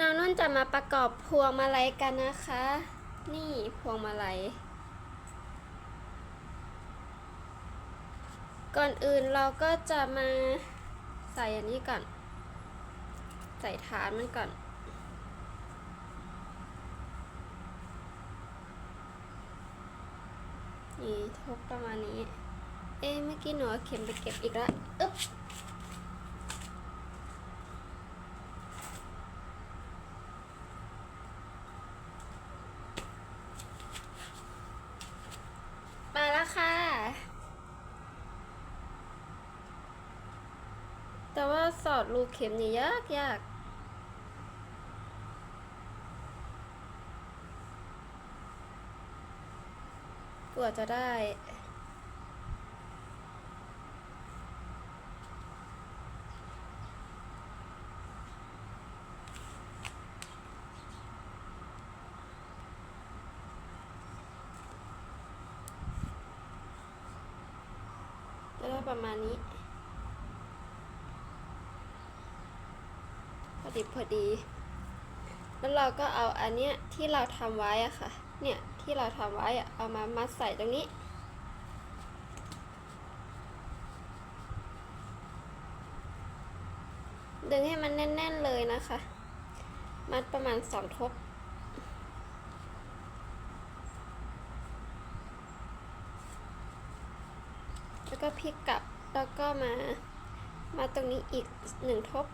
น้องนุ่นจะมาประกอบพวงมาลัยกันนะคะ นี่พวงมาลัย ก่อนอื่นเราก็จะมาใส่อันนี้ก่อน ใส่ฐานมันก่อนนี่ทุกประมาณนี้ เอ๊ะเมื่อกี้หนูเอาเข็มไปเก็บอีกแล้วอึ๊บ มาแล้วค่ะ แต่ว่าสอดรู เข็มนี่ยากยากกว่าจะได้จะได้ประมาณนี้ อดีพอดี แล้วเราก็เอาอันเนี้ยที่เราทำไว้อะค่ะ เนี่ยที่เราทำไว้อะเอามามัดใส่ตรงนี้ ดึงให้มันแน่น ๆเลยนะคะ มัดประมาณสองทบแล้วก็พลิกกลับแล้วก็มา มาตรงนี้อีกหนึ่งทบ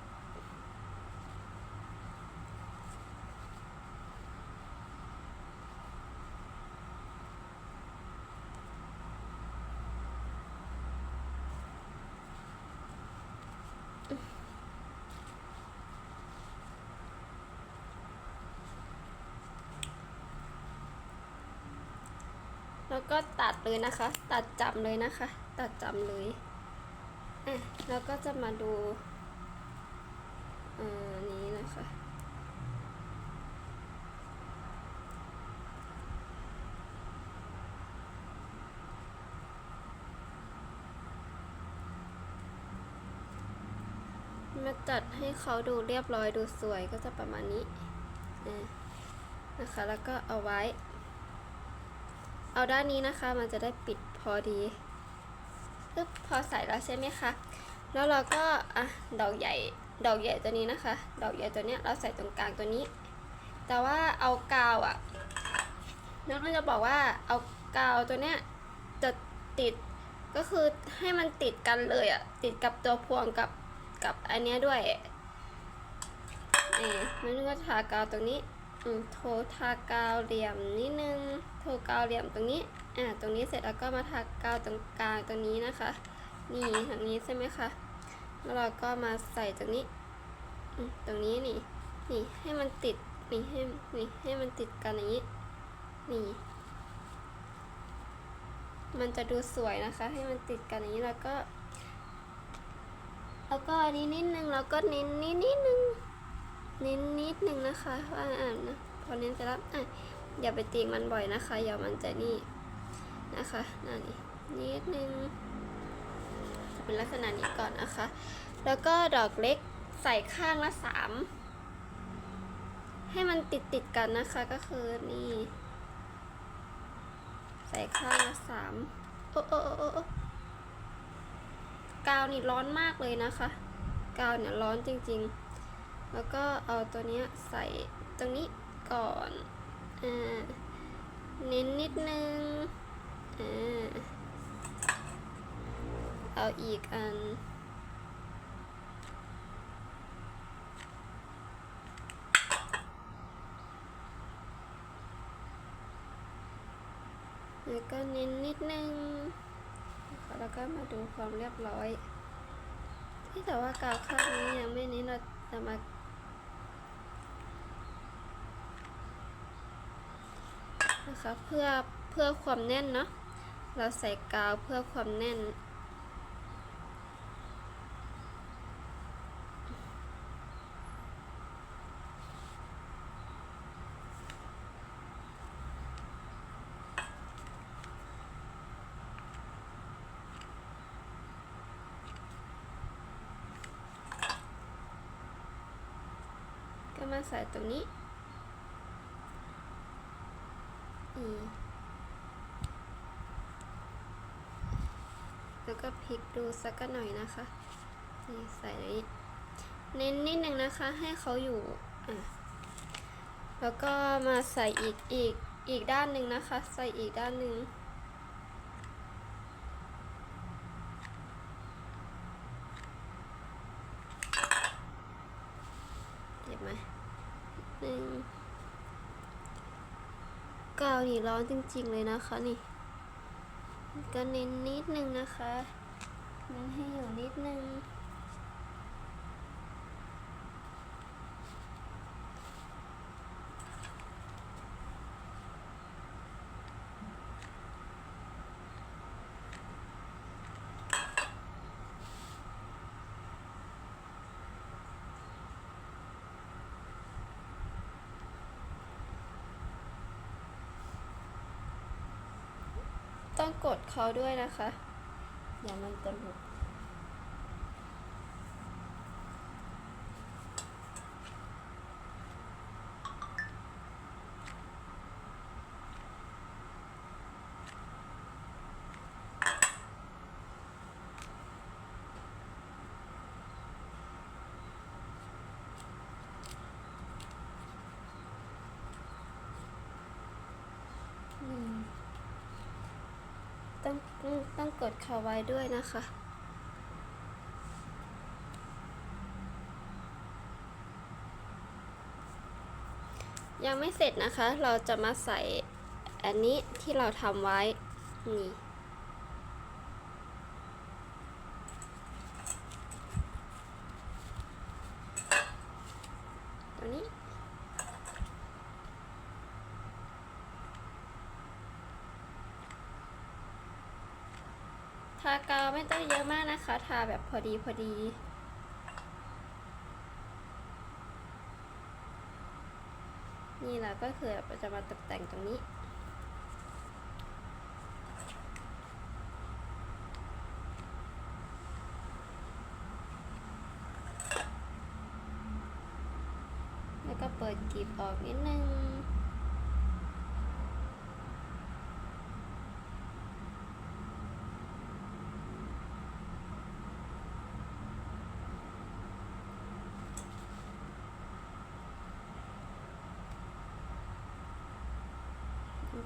แล้วก็ตัดเลยนะคะ ตัดจับเลยนะคะ ตัดจับเลยอะแล้วก็จะมาดูอ่านี้นะคะมาจัดให้เขาดูเรียบร้อยดูสวยก็จะประมาณนี้นะคะ แล้วก็เอาไว้ เอาด้านนี้นะคะ มันจะได้ปิดพอดีปึ๊บพอใส่แล้วใช่ไหมคะ แล้วเราก็อะดอกใหญ่ ดอกใหญ่ตัวนี้นะคะ ดอกใหญ่ตัวเนี้ยเราใส่ตรงกลางตัวนี้ แต่ว่าเอากาวอะ่ะน้องก็จะบอกว่าเอากาวตัวเนี้ยจะติดก็คือให้มันติดกันเลยอะ่ะ ติดกับตัวพวงกับกับอันเนี้ยด้วยเอ๊ะมันก็ทากาวตรงนี้ โททากาวเหลี่ยมนิดนึง โทกาวเหลี่ยมตรงนี้ อ่า ตรงนี้เสร็จแล้วก็มาทากาวตรงกลางตรงนี้นะคะ นี่ทางนี้ใช่ไหมคะ แล้วเราก็มาใส่ตรงนี้ ตรงนี้นี่ นี่ให้มันติด นี่ให้ นี่ให้มันติดกันอย่างนี้ นี่ มันจะดูสวยนะคะ ให้มันติดกันอย่างนี้แล้วก็ แล้วก็อันนี้นิดนึงแล้วก็นิดนิดนิดนึง นิดนิดนึงนะคะว่าอ่านนะพอเน้นเสร็จแล้วอะอย่าไปตีมันบ่อยนะคะอย่ามันจะนี่นะคะนั่นนี่นิดนึงจะเป็นลักษณะนี้ก่อนนะคะ แล้วก็ดอกเล็กใส่ข้างละสามให้มันติดติดกันนะคะก็คือนี่ ใส่ข้างละสามโอ้โอ้โอ้โอ้โอ้กาวนี่ร้อนมากเลยนะคะ กาวเนี่ยร้อนจริง ๆ แล้วก็เอาตัวเนี้ยใส่ตรงนี้ก่อนอเน้นนิดนึงอเอาอีกอัน แล้วก็เน้นนิดนึง แล้วก็มาดูความเรียบร้อย ที่แต่ว่ากาวข้างนี้ยังไม่เน้นเราจะมา นะคะเพื่อเพื่อความแน่นเนาะเราใส่กาวเพื่อความแน่น ก็มาใส่ตรงนี้ ลิกดูสักหน่อยนะคะนี่ใส่นนี้เน้นนิดนึงนะคะให้เขาอยู่อะแล้วก็มาใส่อีกอีกอีกด้านหนึ่งนะคะ ใส่อีกด้านหนึ่งเจ็บไหมหนึ่งกาวนี่ร้อนจริงๆเลยนะคะนี่ ก็เน้นนิดนึงนะคะ เน้นให้อยู่นิดนึงต้องกดเขาด้วยนะคะ อย่ามั ต้องต้องกดเขาไว้ด้วยนะคะยังไม่เสร็จนะคะ เราจะมาใส่อันนี้ที่เราทำไว้ นี่ ตัวนี้ ทากาวไม่ต้องเยอะมากนะคะ ทาแบบพอดีพอดีนี่แหละก็คือเราจะมาตกแต่งตรงนี้ แล้วก็เปิดกลีบออกนิดนึง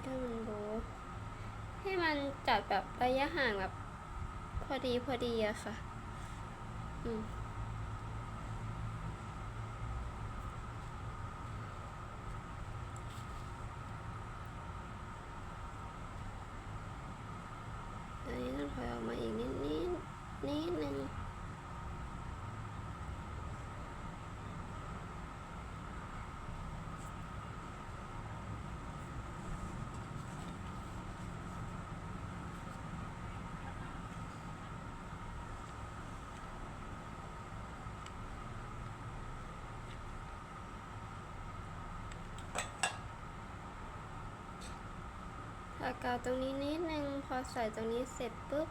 ให้มันรู้ ให้มันจัดแบบระยะห่างแบบพอดีพอดีอะค่ะ อืมอันนี้ต้องถอยออกมาอีกนิดนิดนิดนึง ทากาวตรงนี้นิดนึงพอใส่ตรงนี้เสร็จปุ๊บ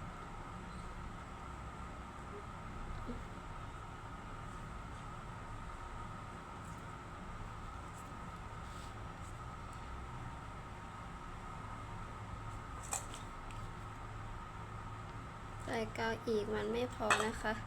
ใส่กาวอีกมันไม่พอนะคะ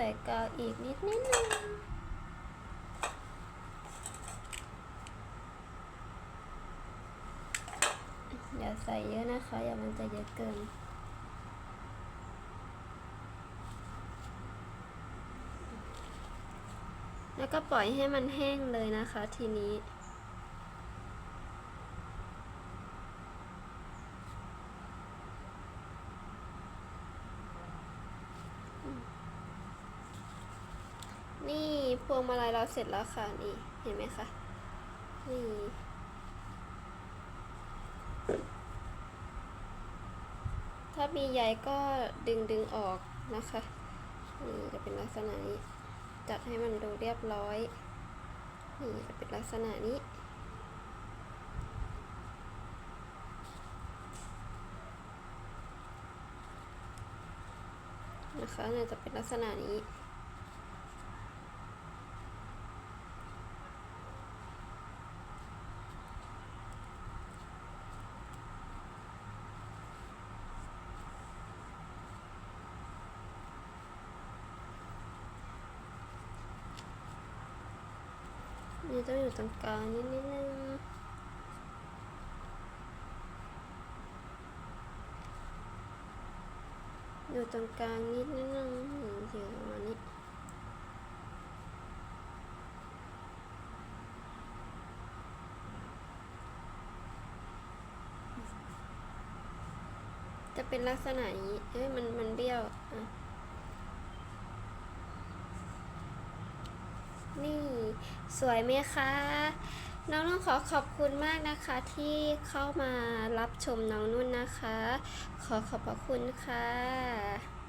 ส่กาวอีกนิดนิดนึงอย่าใส่เยอะนะคะอย่ามันจะเยอะเกินแล้วก็ปล่อยให้มันแห้งเลยนะคะทีนี้ นี่ พวงมาลัยเราเสร็จแล้วค่ะนี่เห็นไหมคะนี่ถ้ามีใยก็ดึงดึงออกนะคะนี่จะเป็นลักษณะนี้ จัดให้มันดูเรียบร้อยนี่จะเป็นลักษณะนี้นะคะเนี่ยจะเป็นลักษณะนี้ นี่ต้องอยู่ตรงกลางนิดนิดนึงอยู่ตรงกลางนิดนิดนึงอยู่ประมาณนี้จะเป็นลักษณะนี้ เอ้ย มัน มันเบี้ยว อะ นี่ สวยไหมคะ น้องนุ่นขอขอบคุณมากนะคะที่เข้ามารับชมน้องนุ่นนะคะ ขอขอบพระคุณค่ะ